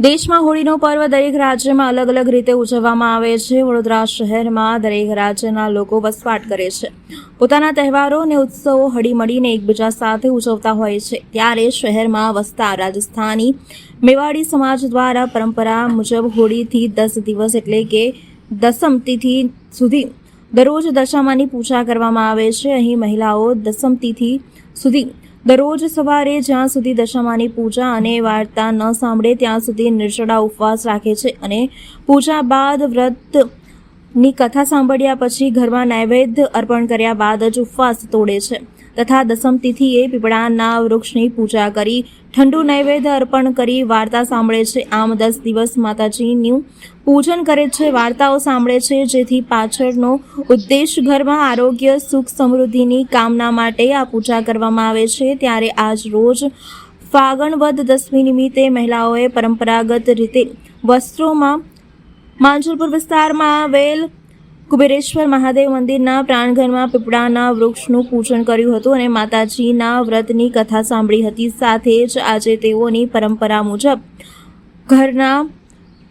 દેશમાં હોળીનો પર્વ દરેક રાજ્યમાં અલગ અલગ રીતે ઉજવવામાં આવે છે. વડોદરા શહેરમાં દરેક રાજ્યના લોકો વસવાટ કરે છે. પોતાના તહેવારો અને ઉત્સવો હળીમળીને એકબીજા સાથે ઉજવતા હોય છે. ત્યારે શહેરમાં વસતા રાજસ્થાની મેવાડી સમાજ દ્વારા પરંપરા મુજબ હોળીથી દસ દિવસ એટલે કે દસમ તિથિ સુધી દરરોજ દશામાની પૂજા કરવામાં આવે છે. અહીં મહિલાઓ દસમ તિથિ સુધી દરરોજ સવારે જ્યાં સુધી દશામાની પૂજા અને વાર્તા ન સાંભળે ત્યાં સુધી નિર્જળા ઉપવાસ રાખે છે અને પૂજા બાદ વ્રતની કથા સાંભળ્યા પછી ઘરમાં નૈવેદ્ય અર્પણ કર્યા બાદ જ ઉપવાસ તોડે છે. તથા દસમ તિથિએ પીપળાના વૃક્ષની પૂજા કરી, ઠંડુ નૈવેદ્ય અર્પણ કરી વાર્તા સાંભળે છે. આમ દસ દિવસ માતાજીનું પૂજન કરે છે, વાર્તાઓ સાંભળે છે, જેથી પાછળનો ઉદ્દેશ ઘરમાં આરોગ્ય, સુખ સમૃદ્ધિની કામના માટે આ પૂજા કરવામાં આવે છે. ત્યારે આજ રોજ ફાગણ વદ દસમી નિમિત્તે મહિલાઓએ પરંપરાગત રીતે વસ્ત્રોમાં માંજલપુર વિસ્તારમાં આવેલ કુબેરેશ્વર મહાદેવ મંદિરના પ્રાણઘરમાં પીપળાના વૃક્ષનું પૂજન કર્યું હતું અને માતાજીના વ્રતની કથા સાંભળી હતી. સાથે જ આજે તેઓની પરંપરા મુજબ ઘરના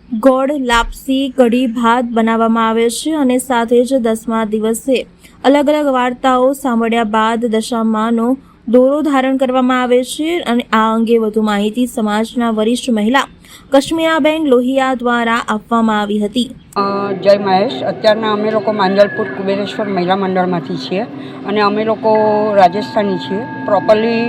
ગોળ લાપસી કઢી ભાત બનાવવામાં આવે છે અને સાથે જ દસમા દિવસે અલગ અલગ વાર્તાઓ સાંભળ્યા બાદ દશામાનો દોરો ધારણ કરવામાં આવે છે અને આ અંગે વધુ માહિતી સમાજના વરિષ્ઠ મહિલા કશ્મીરાબેન લોહિયા દ્વારા આપવામાં આવી હતી. જય મહેશ. અત્યારના અમે લોકો માંજલપુર કુબેરેશ્વર મહિલા મંડળમાંથી છીએ અને અમે લોકો રાજસ્થાની છીએ. પ્રોપરલી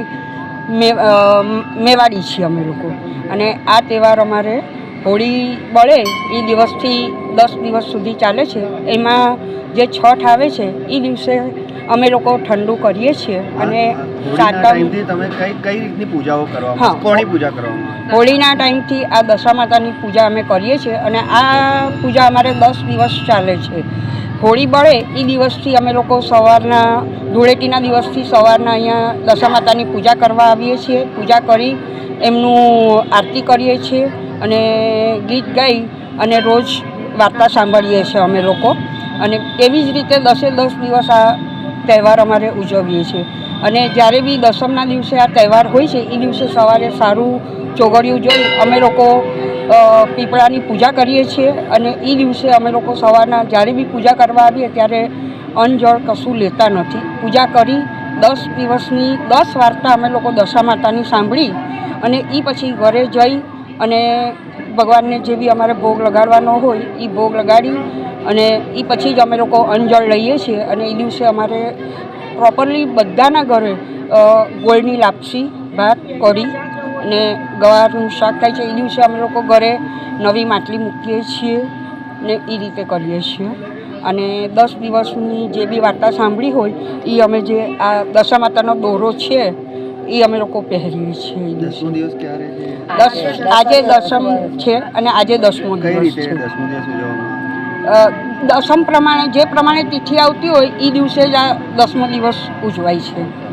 મેવાડી છીએ અમે લોકો. અને આ તહેવાર અમારે હોળી બળે એ દિવસથી દસ દિવસ સુધી ચાલે છે. એમાં જે છઠ આવે છે એ દિવસે અમે લોકો ઠંડુ કરીએ છીએ અને તમે કઈ કઈ રીતની પૂજાઓ. કરવામાં કોની પૂજા કરવામાં હોળીના ટાઈમથી આ દશા માતાની પૂજા અમે કરીએ છીએ અને આ પૂજા અમારે દસ દિવસ ચાલે છે. હોળી બળે એ દિવસથી અમે લોકો સવારના ધૂળેટીના દિવસથી સવારના અહીંયા દશા માતાની પૂજા કરવા આવીએ છીએ. પૂજા કરી એમનું આરતી કરીએ છીએ અને ગીત ગાઈ અને રોજ વાર્તા સાંભળીએ છીએ અમે લોકો. અને એવી જ રીતે દસે દસ દિવસ આ તહેવાર અમારે ઉજવીએ છીએ. અને જ્યારે બી દસમના દિવસે આ તહેવાર હોય છે, એ દિવસે સવારે સારું ચોગડિયું જોઈ અમે લોકો પીપળાની પૂજા કરીએ છીએ અને એ દિવસે અમે લોકો સવારના જ્યારે બી પૂજા કરવા આવીએ ત્યારે અન્ન કશું લેતા નથી. પૂજા કરી દસ દિવસની, દસ વાર્તા અમે લોકો દશા માતાની સાંભળી અને એ પછી ઘરે જઈ અને ભગવાનને જે બી અમારે ભોગ લગાડવાનો હોય એ ભોગ લગાડી અને એ પછી જ અમે લોકો અંજળ લઈએ છીએ અને એ દિવસે અમારે પ્રોપરલી બધાના ઘરે ગોળની લાપસી ભાત કઢી અને ગવારનું શાક થાય છે. એ દિવસે અમે લોકો ઘરે નવી માટલી મૂકીએ છીએ ને એ રીતે કરીએ છીએ. અને દસ દિવસની જે બી વાર્તા સાંભળી હોય એ અમે જે આ દશા માતાનો દોરો છે એ અમે લોકો પહેરીએ છીએ દસમો દિવસ ક્યારે દસ આજે દસમ છે અને આજે દસમો દિવસ છે. દસમો પ્રમાણે, જે પ્રમાણે તિથિ આવતી હોય એ દિવસે જ આ દસમો દિવસ ઉજવાય છે.